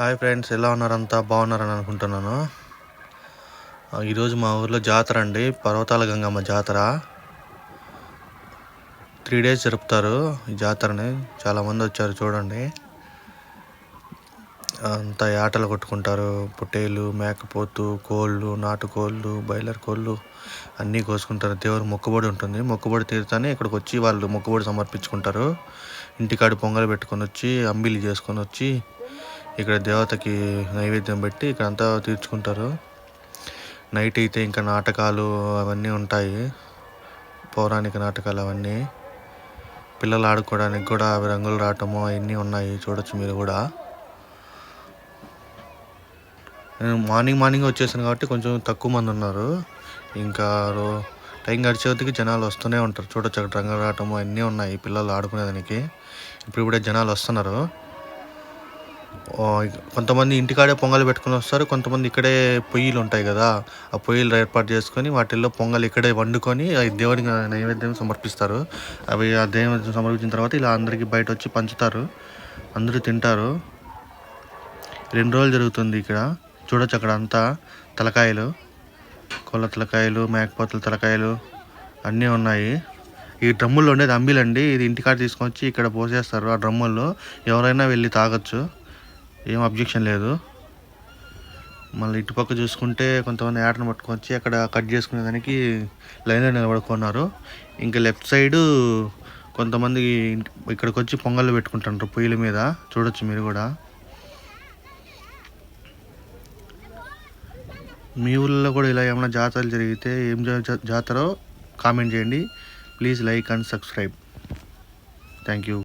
Hi friends ఎలా ఉన్నారంతా బాగున్నారని అనుకుంటున్నాను. ఈరోజు మా ఊర్లో జాతర అండి. పర్వతాల గంగమ్మ జాతర. త్రీ డేస్ జరుపుతారు ఈ జాతరని. చాలామంది వచ్చారు చూడండి. అంతా ఆటలు కొట్టుకుంటారు. పొట్టేలు మేకపోతు కోళ్ళు నాటుకోళ్ళు బయలర్ కోళ్ళు అన్నీ కోసుకుంటారు. దేవుడు మొక్కుబడి ఉంటుంది. మొక్కుబడి తీరుతానే ఇక్కడికి వచ్చి వాళ్ళు మొక్కుబడి సమర్పించుకుంటారు. ఇంటికాడ పొంగల్ పెట్టుకొని వచ్చి అంబిలి చేసుకొని వచ్చి ఇక్కడ దేవతకి నైవేద్యం పెట్టి ఇక్కడ అంతా తీర్చుకుంటారు. నైట్ అయితే ఇంకా నాటకాలు అవన్నీ ఉంటాయి. పౌరాణిక నాటకాలు అవన్నీ. పిల్లలు ఆడుకోవడానికి కూడా అవి రంగులు రావటము అవన్నీ ఉన్నాయి చూడొచ్చు మీరు కూడా. నేను మార్నింగ్ మార్నింగ్ వచ్చేసాను కాబట్టి కొంచెం తక్కువ మంది ఉన్నారు. ఇంకా రో- టైం గడిచేవతికి జనాలు వస్తూనే ఉంటారు. చూడొచ్చు అక్కడ రంగులు రావటము అన్నీ ఉన్నాయి పిల్లలు ఆడుకునేదానికి. ఇప్పుడు ఇప్పుడే జనాలు వస్తున్నారు. కొంతమంది ఇంటికాడే పొంగల్ పెట్టుకుని వస్తారు కొంతమంది ఇక్కడే పొయ్యిలు ఉంటాయి కదా ఆ పొయ్యిలు ఏర్పాటు చేసుకొని వాటిల్లో పొంగల్ ఇక్కడే వండుకొని దేవుడికి నైవేద్యం సమర్పిస్తారు. అవి ఆ దేవుడికి సమర్పించిన తర్వాత ఇలా అందరికీ బయట వచ్చి పంచుతారు అందరూ తింటారు. రెండు రోజులు జరుగుతుంది ఇక్కడ చూడొచ్చు అక్కడ అంతా తలకాయలు కోళ్ళ తలకాయలు మేకపోతల తలకాయలు అన్నీ ఉన్నాయి. ఈ డ్రమ్ముల్లో ఉండేది అంబిలండి ఇది ఇంటికాడ తీసుకొచ్చి ఇక్కడ పోసేస్తారు ఆ డ్రమ్ముల్లో ఎవరైనా వెళ్ళి తాగొచ్చు. ఏం అబ్జెక్షన్ లేదు. మళ్ళీ ఇటుపక్క చూసుకుంటే కొంతమంది ఆటను పట్టుకొచ్చి అక్కడ కట్ చేసుకునే దానికి లైన్లో నిలబడుకున్నారు. ఇంకా లెఫ్ట్ సైడు కొంతమంది ఇక్కడికి వచ్చి పొంగళ్ళు పెట్టుకుంటారు పొయ్యిల మీద. చూడొచ్చు మీరు కూడా. మీ ఊళ్ళో కూడా ఇలా ఏమైనా జాతరలు జరిగితే ఏం జాతరో కామెంట్ చేయండి. Please like and subscribe thank you